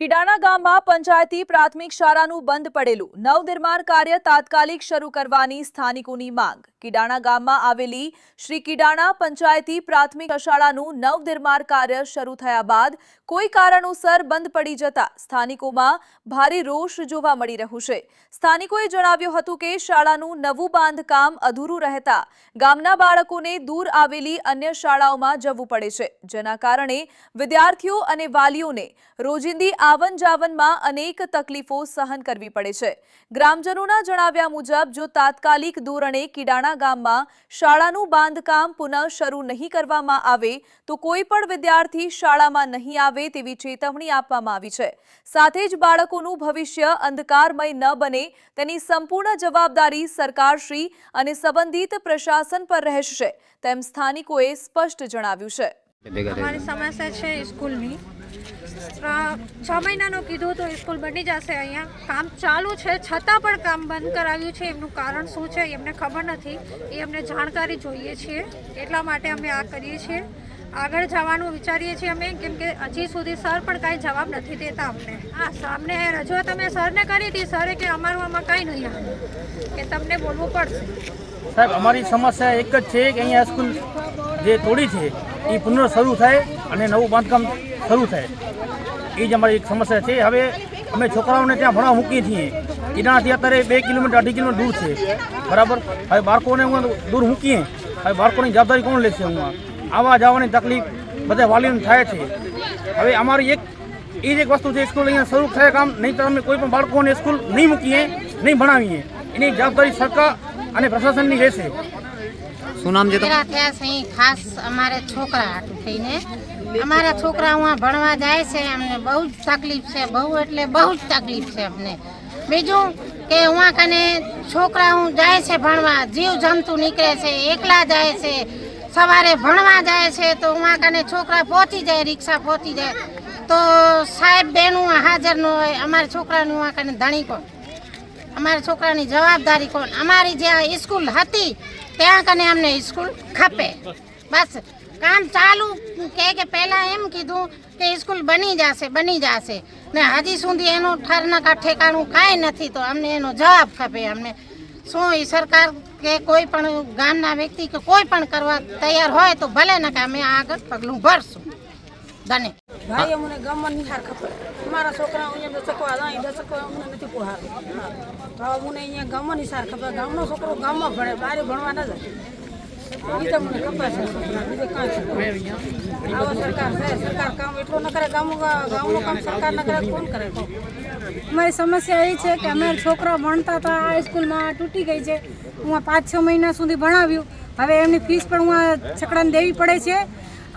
કિડાણા ગામમાં પંચાયતી પ્રાથમિક શાળાનું બંધ પડેલું. નવનિર્માણ કાર્ય તાત્કાલિક શરૂ કરવાની સ્થાનિકોની માંગ. કિડાણા ગામમાં આવેલી શ્રી કિડાણા પંચાયતી પ્રાથમિક શાળાનું નવનિર્માણ કાર્ય શરૂ થયા બાદ કોઈ કારણોસર બંધ પડી જતા સ્થાનિકોમાં ભારે રોષ જોવા મળી રહ્યું છે. સ્થાનિકોએ જણાવ્યું હતું કે શાળાનું નવું બાંધકામ અધૂરું રહેતા ગામના બાળકોને દૂર આવેલી અન્ય શાળાઓમાં જવું પડે છે, જેના કારણે વિદ્યાર્થીઓ અને વાલીઓને રોજિંદી આવન જાવનમાં અનેક તકલીફો સહન કરવી પડે છે. ગ્રામજનોના જણાવ્યા મુજબ, જો તાત્કાલિક ધોરણે કિડાણા ગામમાં શાળાનું બાંધકામ પુનઃ શરૂ નહીં કરવામાં આવે, તો કોઈ પણ વિદ્યાર્થી શાળામાં નહીં આવે તેવી ચેતવણી આપવામાં આવી છે. સાથે જ બાળકોનું ભવિષ્ય અંધકારમય ન બને તેની સંપૂર્ણ જવાબદારી સરકારશ્રી અને સંબંધિત પ્રશાસન પર રહેશે, તેમ સ્થાનિકોએ સ્પષ્ટ જણાવ્યું છે. અમારી સમસ્યા છે સ્કૂલની. છ મહિનાનું કીધું તો સ્કૂલ બની જશે અહીંયા. કામ ચાલુ છે છતાં પણ કામ બંધ કરાવ્યું છે. એમનું કારણ શું છે એમને ખબર નથી. એ અમને જાણકારી જોઈએ છીએ. એટલા માટે અમે આ કરીએ છીએ. આગળ જવાનું વિચારીએ છીએ અમે કેમ કે હજી સુધી સર પણ કાંઈ જવાબ નથી દેતા અમને. હા સામને રજૂઆત અમે સરને કરી હતી સરે કે અમારું આમાં કાંઈ નહીં આવે કે તમને બોલવું પડશે. સાહેબ અમારી સમસ્યા એક જ છે કે અહીંયા સ્કૂલ જે તોડી છે એ પુનઃ શરૂ થાય અને નવું બાંધકામ શરૂ થાય. એ જ અમારી એક સમસ્યા છે. હવે અમે છોકરાઓને ત્યાં ભણવા મૂકીએ છીએ. એનાથી અત્યારે બે કિલોમીટર, અઢી કિલોમીટર દૂર છે. બરાબર? હવે બાળકોને હું દૂર મૂકીએ, હવે બાળકોની જવાબદારી કોણ લેશે હું આવવા જવાની તકલીફ બધા વાલીઓને થાય છે. હવે અમારી એક એ જ એક વસ્તુ છે, સ્કૂલ અહીંયા શરૂ થાય કામ નહીં તો અમે કોઈ પણ બાળકોને સ્કૂલ નહીં મૂકીએ, નહીં ભણાવીએ. એની જવાબદારી સરકાર અને પ્રશાસનની રહેશે. શું નામ છે તમારા થયા છે, ખાસ અમારે છોકરા થઈને. અમારા છોકરા હું ભણવા જાય છે, અમને બહુ જ તકલીફ છે, બહુ એટલે બહુ જ તકલીફ છે અમને. બીજું કે હું કને છોકરા હું જાય છે ભણવા, જીવ જમતું નીકળે છે, એકલા જાય છે, સવારે ભણવા જાય છે, તો હું કને છોકરા પહોંચી જાય, રિક્ષા પહોંચી જાય. તો સાહેબ બેનું હાજર ન હોય, અમારા છોકરાનું હું કને ધણી કોણ? અમારા છોકરાની જવાબદારી કોણ? અમારી જ્યાં સ્કૂલ હતી, ત્યાં કને અમને સ્કૂલ ખપે. બસ, કામ ચાલુ કે કે પહેલાં એમ કીધું કે સ્કૂલ બની જશે બની જશે. ને હજી સુધી એનું ઠરનકા ઠેકાણું કાંઈ નથી, તો અમને એનો જવાબ ખપે અમને. શું એ સરકાર કે કોઈ પણ ગામના વ્યક્તિ કે કોઈ પણ કરવા તૈયાર હોય તો ભલે ને કે અમે આગળ પગલું ભરશું. બને ભાઈ અમને ગામમાં નિહાર ખપે. અમારા છોકરા અહીંયા દસકવા જાય દસકવા અમને નથી પોહાર. તો અમને અહીંયા ગામમાં નિહાર ખપે. ગામનો છોકરો ગામમાં ભણે બહાર ભણવા ન જાય. એ તો આવો સરકાર છે, સરકાર કામ એટલું ન કરે ગામનું ગામનું કામ સરકાર કરે, કોણ કરે? અમારી સમસ્યા એ છે કે અમે છોકરા ભણતા હતા, આ સ્કૂલમાં તૂટી ગઈ છે. હું પાંચ છ મહિના સુધી ભણાવ્યું. હવે એમની ફીસ પણ હું છકડાને દેવી પડે છે.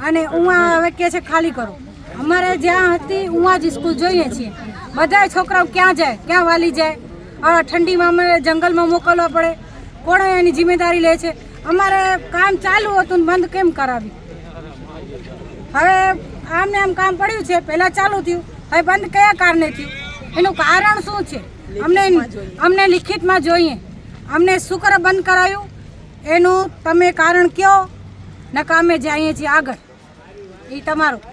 અને હું હવે કહે છે ખાલી કરો. અમારે જ્યાં હતી હું જ સ્કૂલ જોઈએ છીએ. બધા છોકરાઓ ક્યાં જાય ક્યાં વાલી જાય? આ ઠંડીમાં અમે જંગલમાં મોકલવા પડે. કોણે એની જિમ્મેદારી લે છે? અમારે કામ ચાલુ હતું બંધ કેમ કરાવી? હવે આમને આમ કામ પડ્યું છે પહેલાં ચાલુ થયું. હવે બંધ કયા કારણે થયું? એનું કારણ શું છે? અમને અમને લિખિતમાં જોઈએ. અમને શું કરે બંધ કરાયું. એનું તમે કારણ કયો? નકા અમે જઈએ છીએ આગળ. એ તમારું.